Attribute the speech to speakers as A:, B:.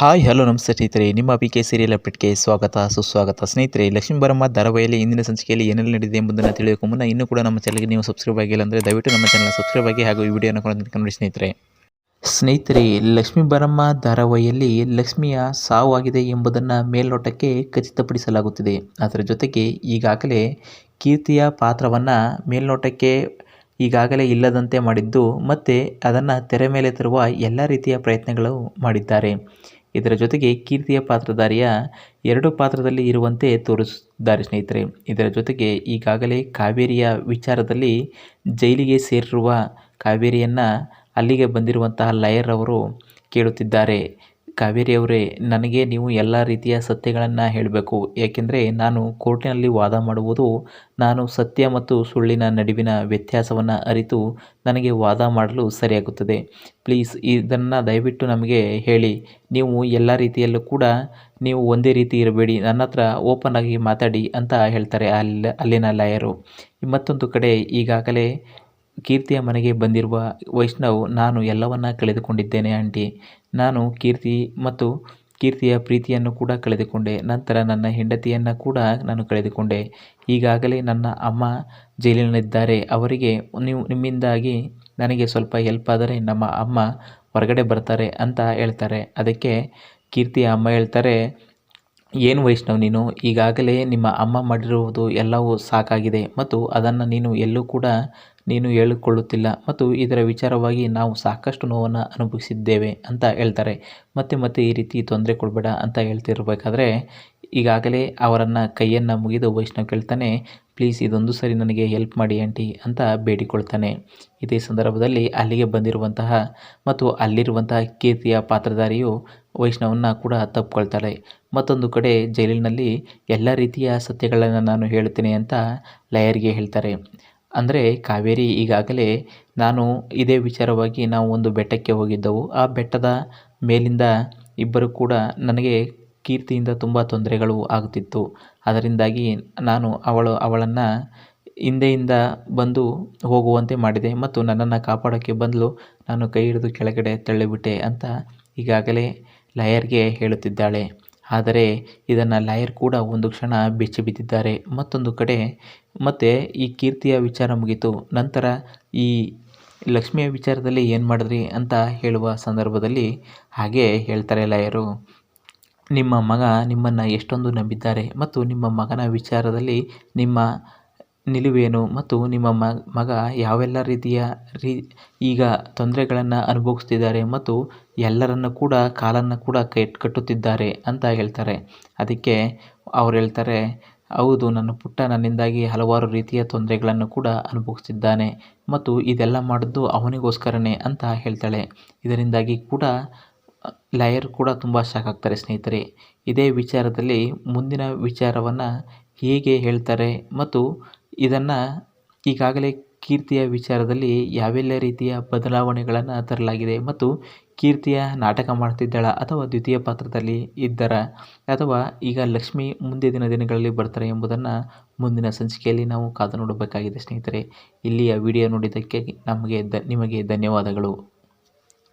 A: Hi, hello, ನಮಸ್ತೆ ಸ್ನೇಹಿತರೆ. ನಿಮ್ಮ ಪಿ ಕೆ ಸೀರಿಯಲ್ ಅಪ್ಡೇಟ್ಗೆ ಸ್ವಾಗತ, ಸುಸ್ವಾಗತ. ಸ್ನೇಹಿತರೆ ಲಕ್ಷ್ಮೀ ಬರಮ್ಮ ಧಾರಾವಾಹಿಯಲ್ಲಿ ಇಂದಿನ ಸಂಚಿಕೆಯಲ್ಲಿ ಏನೆಲ್ಲ ನಡೆದಿದೆ ಎಂಬುದನ್ನು ತಿಳಿಯೋಕೆ ಮುನ್ನ ಇನ್ನೂ ಕೂಡ ನಮ್ಮ ಚಾನಲ್ಗೆ ನೀವು ಸಬ್ಸ್ಕ್ರೈಬ್ ಆಗಿಲ್ಲ ಅಂದರೆ ದಯವಿಟ್ಟು ನಮ್ಮ ಚಾನಲ್ ಸಬ್ಸ್ಕ್ರೈಬ್ ಆಗಿ ಹಾಗೂ ಈ ವಿಡಿಯೋನ ಕೂಡ ನೋಡಿ ಸ್ನೇಹಿತರೆ. ಸ್ನೇಹಿತರೆ ಲಕ್ಷ್ಮೀ ಬರಮ್ಮ ಧಾರಾವಾಹಿಯಲ್ಲಿ ಲಕ್ಷ್ಮಿಯ ಸಾವಾಗಿದೆ ಎಂಬುದನ್ನು ಮೇಲ್ನೋಟಕ್ಕೆ ಖಚಿತಪಡಿಸಲಾಗುತ್ತಿದೆ. ಅದರ ಜೊತೆಗೆ ಈಗಾಗಲೇ ಕೀರ್ತಿಯ ಪಾತ್ರವನ್ನು ಮೇಲ್ನೋಟಕ್ಕೆ ಈಗಾಗಲೇ ಇಲ್ಲದಂತೆ ಮಾಡಿದ್ದು ಮತ್ತು ಅದನ್ನು ತೆರೆ ಮೇಲೆ ತರುವ ಎಲ್ಲ ರೀತಿಯ ಪ್ರಯತ್ನಗಳು ಮಾಡಿದ್ದಾರೆ. ಇದರ ಜೊತೆಗೆ ಕೀರ್ತಿಯ ಪಾತ್ರಧಾರಿಯ ಎರಡು ಪಾತ್ರದಲ್ಲಿ ಇರುವಂತೆ ತೋರಿಸಿದ್ದಾರೆ ಸ್ನೇಹಿತರೆ. ಇದರ ಜೊತೆಗೆ ಈಗಾಗಲೇ ಕಾವೇರಿಯ ವಿಚಾರದಲ್ಲಿ ಜೈಲಿಗೆ ಸೇರಿರುವ ಕಾವೇರಿಯನ್ನು ಅಲ್ಲಿಗೆ ಬಂದಿರುವಂತಹ ಲಯರ್ ಅವರು ಕೇಳುತ್ತಿದ್ದಾರೆ. ಕಾವೇರಿಯವರೇ ನನಗೆ ನೀವು ಎಲ್ಲ ರೀತಿಯ ಸತ್ಯಗಳನ್ನು ಹೇಳಬೇಕು. ಏಕೆಂದರೆ ನಾನು ಕೋರ್ಟಿನಲ್ಲಿ ವಾದ ಮಾಡುವುದು, ನಾನು ಸತ್ಯ ಮತ್ತು ಸುಳ್ಳಿನ ನಡುವಿನ ವ್ಯತ್ಯಾಸವನ್ನು ಅರಿತು ನನಗೆ ವಾದ ಮಾಡಲು ಸರಿಯಾಗುತ್ತದೆ. ಪ್ಲೀಸ್ ಇದನ್ನು ದಯವಿಟ್ಟು ನಮಗೆ ಹೇಳಿ. ನೀವು ಎಲ್ಲ ರೀತಿಯಲ್ಲೂ ಕೂಡ ನೀವು ಒಂದೇ ರೀತಿ ಇರಬೇಡಿ. ನನ್ನ ಹತ್ರ ಓಪನ್ ಆಗಿ ಮಾತಾಡಿ ಅಂತ ಹೇಳ್ತಾರೆ ಅಲ್ಲಿ ಅಲ್ಲಿನ ಲಾಯರು. ಮತ್ತೊಂದು ಕಡೆ ಈಗಾಗಲೇ ಕೀರ್ತಿಯ ಮನೆಗೆ ಬಂದಿರುವ ವೈಷ್ಣವ್, ನಾನು ಎಲ್ಲವನ್ನ ಕಳೆದುಕೊಂಡಿದ್ದೇನೆ ಆಂಟಿ. ನಾನು ಕೀರ್ತಿ ಮತ್ತು ಕೀರ್ತಿಯ ಪ್ರೀತಿಯನ್ನು ಕೂಡ ಕಳೆದುಕೊಂಡೆ. ನಂತರ ನನ್ನ ಹೆಂಡತಿಯನ್ನು ಕೂಡ ನಾನು ಕಳೆದುಕೊಂಡೆ. ಈಗಾಗಲೇ ನನ್ನ ಅಮ್ಮ ಜೈಲಿನಲ್ಲಿದ್ದಾರೆ. ಅವರಿಗೆ ನೀವು ನಿಮ್ಮಿಂದಾಗಿ ನನಗೆ ಸ್ವಲ್ಪ ಹೆಲ್ಪ್ ಆದರೆ ನಮ್ಮ ಅಮ್ಮ ಹೊರಗಡೆ ಬರ್ತಾರೆ ಅಂತ ಹೇಳ್ತಾರೆ. ಅದಕ್ಕೆ ಕೀರ್ತಿಯ ಅಮ್ಮ ಹೇಳ್ತಾರೆ ಏನು ವೈಷ್ಣವ್ ನೀನು? ಈಗಾಗಲೇ ನಿಮ್ಮ ಅಮ್ಮ ಮಾಡಿರುವುದು ಎಲ್ಲವೂ ಸಾಕಾಗಿದೆ ಮತ್ತು ಅದನ್ನು ನೀನು ಎಲ್ಲೂ ಕೂಡ ನೀನು ಹೇಳಿಕೊಳ್ಳುತ್ತಿಲ್ಲ ಮತ್ತು ಇದರ ವಿಚಾರವಾಗಿ ನಾವು ಸಾಕಷ್ಟು ನೋವನ್ನು ಅನುಭವಿಸಿದ್ದೇವೆ ಅಂತ ಹೇಳ್ತಾರೆ. ಮತ್ತೆ ಮತ್ತೆ ಈ ರೀತಿ ತೊಂದರೆ ಕೊಡಬೇಡ ಅಂತ ಹೇಳ್ತಿರ್ಬೇಕಾದ್ರೆ ಈಗಾಗಲೇ ಅವರನ್ನು ಕೈಯನ್ನು ಮುಗಿದು ವೈಷ್ಣವ್ ಕೇಳ್ತಾನೆ ಪ್ಲೀಸ್ ಇದೊಂದು ಸರಿ ನನಗೆ ಹೆಲ್ಪ್ ಮಾಡಿ ಆಂಟಿ ಅಂತ ಬೇಡಿಕೊಳ್ತಾನೆ. ಇದೇ ಸಂದರ್ಭದಲ್ಲಿ ಅಲ್ಲಿಗೆ ಬಂದಿರುವಂತಹ ಮತ್ತು ಅಲ್ಲಿರುವಂತಹ ಕೀರ್ತಿಯ ಪಾತ್ರಧಾರಿಯು ವೈಷ್ಣವನ್ನ ಕೂಡ ತಪ್ಪಿಕೊಳ್ತಾಳೆ ಮತ್ತೊಂದು ಕಡೆ ಜೈಲಿನಲ್ಲಿ ಎಲ್ಲ ರೀತಿಯ ಸತ್ಯಗಳನ್ನು ನಾನು ಹೇಳ್ತೀನಿ ಅಂತ ಲಯರ್ಗೆ ಹೇಳ್ತಾರೆ. ಅಂದರೆ ಕಾವೇರಿ ಈಗಾಗಲೇ ನಾನು ಇದೇ ವಿಚಾರವಾಗಿ ನಾವು ಒಂದು ಬೆಟ್ಟಕ್ಕೆ ಹೋಗಿದ್ದೆವು. ಆ ಬೆಟ್ಟದ ಮೇಲಿಂದ ಇಬ್ಬರು ಕೂಡ ನನಗೆ ಕೀರ್ತಿಯಿಂದ ತುಂಬ ತೊಂದರೆಗಳು ಆಗುತ್ತಿತ್ತು. ಅದರಿಂದಾಗಿ ನಾನು ಅವಳು, ಅವಳನ್ನು ಹಿಂದೆಯಿಂದ ಬಂದು ಹೋಗುವಂತೆ ಮಾಡಿದೆ ಮತ್ತು ನನ್ನನ್ನು ಕಾಪಾಡೋಕ್ಕೆ ಬಂದಲು. ನಾನು ಕೈ ಹಿಡಿದು ಕೆಳಗಡೆ ತಳ್ಳಿಬಿಟ್ಟೆ ಅಂತ ಈಗಾಗಲೇ ಲಾಯರ್ಗೆ ಹೇಳುತ್ತಿದ್ದಾಳೆ. ಆದರೆ ಇದನ್ನು ಲಾಯರ್ ಕೂಡ ಒಂದು ಕ್ಷಣ ಬೆಚ್ಚಿ ಬಿದ್ದಿದ್ದಾರೆ. ಮತ್ತೊಂದು ಕಡೆ ಮತ್ತೆ ಈ ಕೀರ್ತಿಯ ವಿಚಾರ ಮುಗಿತು. ನಂತರ ಈ ಲಕ್ಷ್ಮಿಯ ವಿಚಾರದಲ್ಲಿ ಏನು ಮಾಡಿದ್ರಿ ಅಂತ ಹೇಳುವ ಸಂದರ್ಭದಲ್ಲಿ ಹಾಗೆ ಹೇಳ್ತಾರೆ ಲಾಯರು. ನಿಮ್ಮ ಮಗ ನಿಮ್ಮನ್ನು ಎಷ್ಟೊಂದು ನಂಬಿದ್ದಾರೆ ಮತ್ತು ನಿಮ್ಮ ಮಗನ ವಿಚಾರದಲ್ಲಿ ನಿಮ್ಮ ನಿಲುವೇನು ಮತ್ತು ನಿಮ್ಮ ಮಗ ಯಾವೆಲ್ಲ ರೀತಿಯ ರೀ, ಈಗ ತೊಂದರೆಗಳನ್ನು ಅನುಭವಿಸ್ತಿದ್ದಾರೆ ಮತ್ತು ಎಲ್ಲರನ್ನು ಕೂಡ ಕಾಲನ್ನು ಕೂಡ ಕೈ ಕಟ್ಟುತ್ತಿದ್ದಾರೆ ಅಂತ ಹೇಳ್ತಾರೆ. ಅದಕ್ಕೆ ಅವ್ರು ಹೇಳ್ತಾರೆ, ಹೌದು, ನನ್ನ ಪುಟ್ಟ ನನ್ನಿಂದಾಗಿ ಹಲವಾರು ರೀತಿಯ ತೊಂದರೆಗಳನ್ನು ಕೂಡ ಅನುಭವಿಸ್ತಿದ್ದಾನೆ ಮತ್ತು ಇದೆಲ್ಲ ಮಾಡಿದ್ದು ಅವನಿಗೋಸ್ಕರನೇ ಅಂತ ಹೇಳ್ತಾಳೆ. ಇದರಿಂದಾಗಿ ಕೂಡ ಲಾಯರ್ ಕೂಡ ತುಂಬ ಶಾಕ್ ಆಗ್ತಾರೆ ಸ್ನೇಹಿತರೆ. ಇದೇ ವಿಚಾರದಲ್ಲಿ ಮುಂದಿನ ವಿಚಾರವನ್ನು ಹೇಗೆ ಹೇಳ್ತಾರೆ ಮತ್ತು ಇದನ್ನು ಈಗಾಗಲೇ ಕೀರ್ತಿಯ ವಿಚಾರದಲ್ಲಿ ಯಾವೆಲ್ಲ ರೀತಿಯ ಬದಲಾವಣೆಗಳನ್ನು ತರಲಾಗಿದೆ ಮತ್ತು ಕೀರ್ತಿಯ ನಾಟಕ ಮಾಡ್ತಿದ್ದಾಳ ಅಥವಾ ದ್ವಿತೀಯ ಪಾತ್ರದಲ್ಲಿ ಇದ್ದರ ಅಥವಾ ಈಗ ಲಕ್ಷ್ಮಿ ಮುಂದಿನ ದಿನಗಳಲ್ಲಿ ಬರ್ತಾರೆ ಎಂಬುದನ್ನು ಮುಂದಿನ ಸಂಚಿಕೆಯಲ್ಲಿ ನಾವು ಕಾದು ನೋಡಬೇಕಾಗಿದೆ ಸ್ನೇಹಿತರೆ. ಇಲ್ಲಿಯ ವಿಡಿಯೋ ನೋಡಿದ್ದಕ್ಕೆ ನಮಗೆ ದ ನಿಮಗೆ ಧನ್ಯವಾದಗಳು.